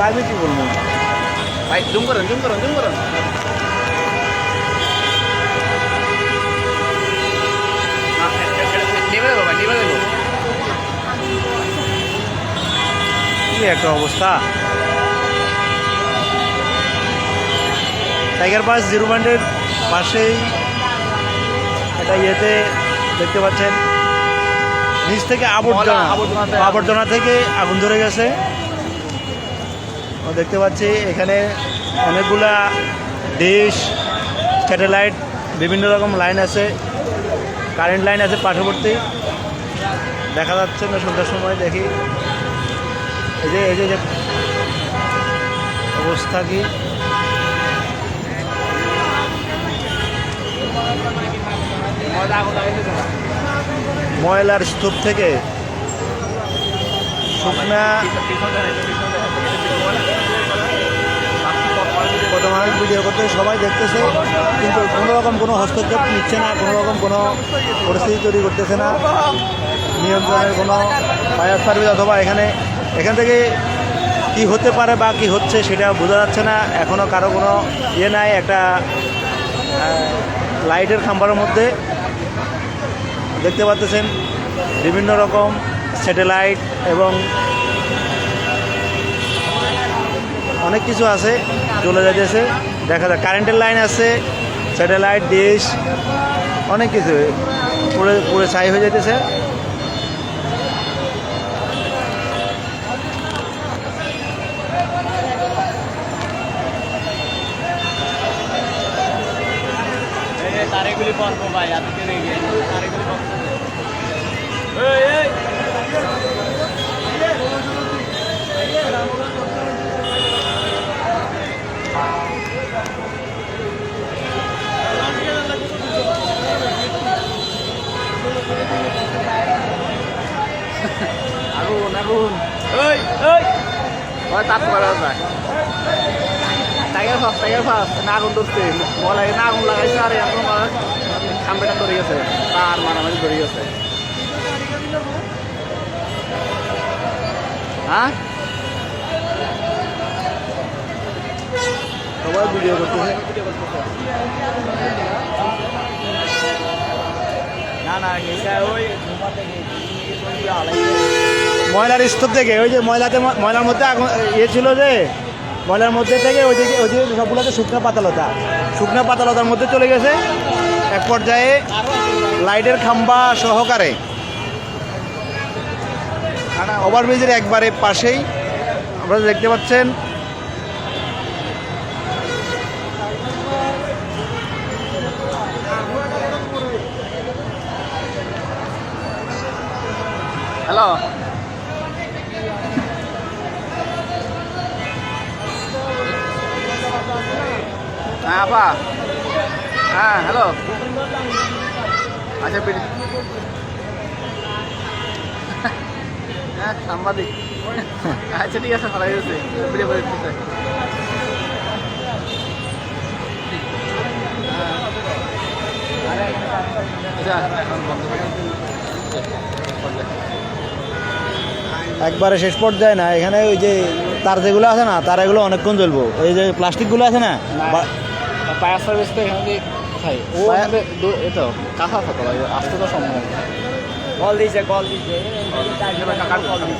লাইভে কি বলব? ভাই জুম করেন জুম করেন জুম করেন। কি একটা অবস্থা? টাইগার পাস জিরো পয়েন্টের পাশেই এটা ইয়েতে দেখতে পাচ্ছেন। নিচ থেকে আবর্জনা। আবর্জনা থেকে আগুন ধরে গেছে। দেখতে পাচ্ছি এখানে অনেকগুলা ডিশ, স্যাটেলাইট, বিভিন্ন রকম লাইন আছে, কারেন্ট লাইন আছে পার্শ্ববর্তী। দেখা যাচ্ছে না, সন্ধ্যার সময় দেখি। এই যে, এই যে- অবস্থা কি। ময়লার স্তূপ থেকে মানুষ ভিডিও করতে সবাই দেখতেছে, কিন্তু কোনো রকম কোনো হস্তক্ষেপ নিচ্ছে না কোনো রকম কোনো পরিস্থিতি তৈরি করতেছে না। নিয়ন্ত্রণের কোনো ফায়ার সার্ভিস অথবা এখানে, এখান থেকে কি হতে পারে বা কি হচ্ছে সেটা বোঝা যাচ্ছে না। এখনও কারও কোনো ইয়ে নাই, একটা লাইটের খাম্বার মধ্যে দেখতে পাচ্ছেন বিভিন্ন রকম স্যাটেলাইট এবং অনেক কিছু আছে, চলে যাইতেছে। দেখা যায় কারেন্টের লাইন আছে, স্যাটেলাইট, ডিশ, অনেক কিছু। পুরে, পুরো ছাই হয়ে যাইতেছে। তারেগুলি পরবো ভাই আপনি কে রেগে তারেগুলি পরবো আগুন আগুন। এই এই ওই তাপ করা যায়। টাইগার ফাস টাইগার ফাস না আগুন ধরছে। বলাই না আগুন লাগাইছে। আর এখন খাম্বেটা ধরে গেছে। তার মারামারি ধরে গেছে। হ্যাঁ? সবাই ভিডিও করতেছে। না না এটা ওই ময়লার স্তূপ থেকে, ওই যে ময়লাতে ময়লার মধ্যে ইয়ে ছিল যে, ময়লার মধ্যে থেকে ওই দিকে ওই দিকে সবগুলোতে শুকনা পাতালতা, শুকনা পাতালতার মধ্যে চলে গেছে। এক পর্যায়ে লাইটের খাম্বা সহকারে ওভারব্রিজের একবারে পাশেই আপনারা দেখতে পাচ্ছেন। হ্যালো। আপা হ্যাঁ হ্যালো আচ্ছা হ্যাঁ সাংবাদিক। আচ্ছা ঠিক আছে আচ্ছা একবারে শেষ পর্যায়ে না, এখানে ওই যে তার যেগুলো আছে না, তার এগুলো অনেকক্ষণ জ্বলবো। এই যে প্লাস্টিকগুলো আছে না ফায়ার সার্ভিস তো এখানে কোথায়? ও Fire- আমাদের দু- এ তো কাঁথা থাকো আসতে তো সম্ভব কল দিয়েছে কল কল দিয়েছে